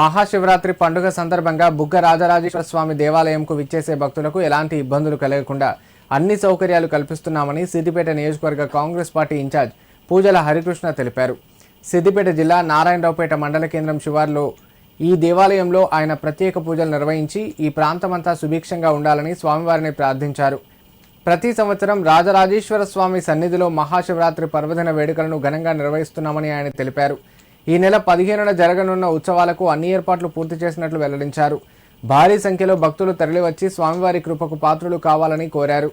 మహాశివరాత్రి పండుగ సందర్భంగా బుగ్గ రాజరాజేశ్వర స్వామి దేవాలయంకు విచ్చేసే భక్తులకు ఎలాంటి ఇబ్బందులు కలగకుండా అన్ని సౌకర్యాలు కల్పిస్తున్నామని సిద్దిపేట నియోజకవర్గ కాంగ్రెస్ పార్టీ ఇన్ఛార్జ్ పూజల హరికృష్ణ తెలిపారు. సిద్దిపేట జిల్లా నారాయణరావుపేట మండల కేంద్రం శివార్లో ఈ దేవాలయంలో ఆయన ప్రత్యేక పూజలు నిర్వహించి ఈ ప్రాంతమంతా సుభిక్షంగా ఉండాలని స్వామివారిని ప్రార్థించారు. ప్రతి సంవత్సరం రాజరాజేశ్వర స్వామి సన్నిధిలో మహాశివరాత్రి పర్వదిన వేడుకలను ఘనంగా నిర్వహిస్తున్నామని ఆయన తెలిపారు. ఈ నెల పదిహేనున జరగనున్న ఉత్సవాలకు అన్ని ఏర్పాట్లు పూర్తి చేసినట్లు వెల్లడించారు. భారీ సంఖ్యలో భక్తులు తరలివచ్చి స్వామివారి కృపకు పాత్రులు కావాలని కోరారు.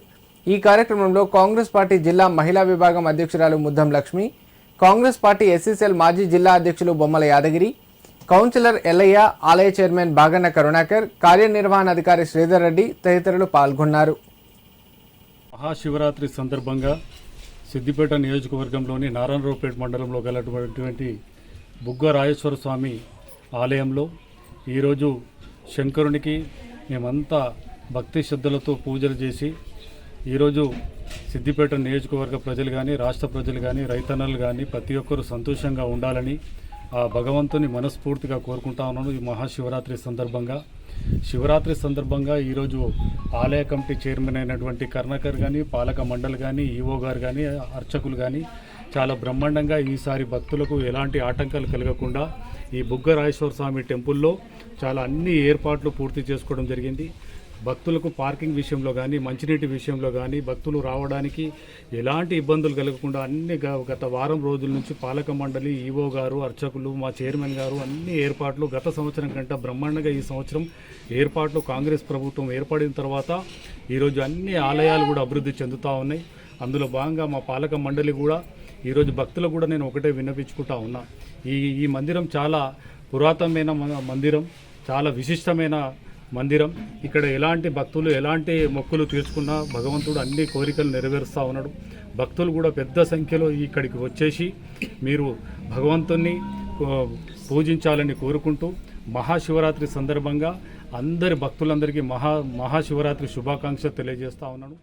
ఈ కార్యక్రమంలో కాంగ్రెస్ పార్టీ జిల్లా మహిళా విభాగం అధ్యక్షురాలు ముద్దం లక్ష్మి కాంగ్రెస్ పార్టీ ఎస్సీసీఎల్ మాజీ జిల్లా అధ్యక్షులు బొమ్మల యాదగిరి కౌన్సిలర్ ఎల్లయ్య ఆలయ చైర్మన్ బాగన్న కరుణాకర్ కార్యనిర్వహణాధికారి శ్రీధర్ రెడ్డి తదితరులు పాల్గొన్నారు. మహాశివరాత్రి సందర్భంగా సిద్దిపేట నియోజకవర్గంలోని నారాయణరావుపేట మండలంలో గలటువంటి బుగ్గ రాజేశ్వర స్వామి ఆలయంలో ఈరోజు శంకరునికి మేమంతా భక్తి శ్రద్ధలతో పూజలు చేసి ఈరోజు సిద్దిపేట నియోజకవర్గ ప్రజలు కానీ రాష్ట్ర ప్రజలు కానీ రైతన్నలు కానీ ప్రతి ఒక్కరూ సంతోషంగా ఉండాలని ఆ భగవంతుని మనస్ఫూర్తిగా కోరుకుంటా ఉన్నాను ఈ మహాశివరాత్రి సందర్భంగా. శివరాత్రి సందర్భంగా ఈరోజు ఆలయ కమిటీ చైర్మన్ అయినటువంటి కర్ణకర్ కానీ పాలక మండలి కానీ ఈవో గారు కానీ అర్చకులు కానీ చాలా బ్రహ్మాండంగా ఈసారి భక్తులకు ఎలాంటి ఆటంకాలు కలగకుండా ఈ బుగ్గ రాజేశ్వర స్వామి టెంపుల్లో చాలా అన్ని ఏర్పాట్లు పూర్తి చేసుకోవడం జరిగింది. భక్తులకు పార్కింగ్ విషయంలో కానీ మంచినీటి విషయంలో కానీ భక్తులు రావడానికి ఎలాంటి ఇబ్బందులు కలగకుండా అన్ని గ- గత వారం రోజుల నుంచి పాలక మండలి ఈవో గారు అర్చకులు మా చైర్మన్ గారు అన్ని ఏర్పాట్లు గత సంవత్సరం కంటే బ్రహ్మాండంగా ఈ సంవత్సరం ఏర్పాట్లు కాంగ్రెస్ ప్రభుత్వం ఏర్పడిన తర్వాత ఈరోజు అన్ని ఆలయాలు కూడా అభివృద్ధి చెందుతూ ఉన్నాయి. అందులో భాగంగా మా పాలక మండలి కూడా ఈరోజు భక్తులు కూడా నేను ఒకటే విన్నపించుకుంటా ఉన్నా. ఈ ఈ మందిరం చాలా పురాతనమైన మ- మందిరం చాలా విశిష్టమైన మందిరం. ఇక్కడ ఎలాంటి భక్తులు ఎలాంటి మొక్కులు తీర్చుకున్నా భగవంతుడు అన్ని కోరికలు నెరవేరుస్తూ ఉన్నాడు. భక్తులు కూడా పెద్ద సంఖ్యలో ఇక్కడికి వచ్చేసి మీరు భగవంతుణ్ణి పూజించాలని కోరుకుంటూ మహాశివరాత్రి సందర్భంగా అందరి భక్తులందరికీ మహా మహాశివరాత్రి శుభాకాంక్షలు తెలియజేస్తూ ఉన్నాను.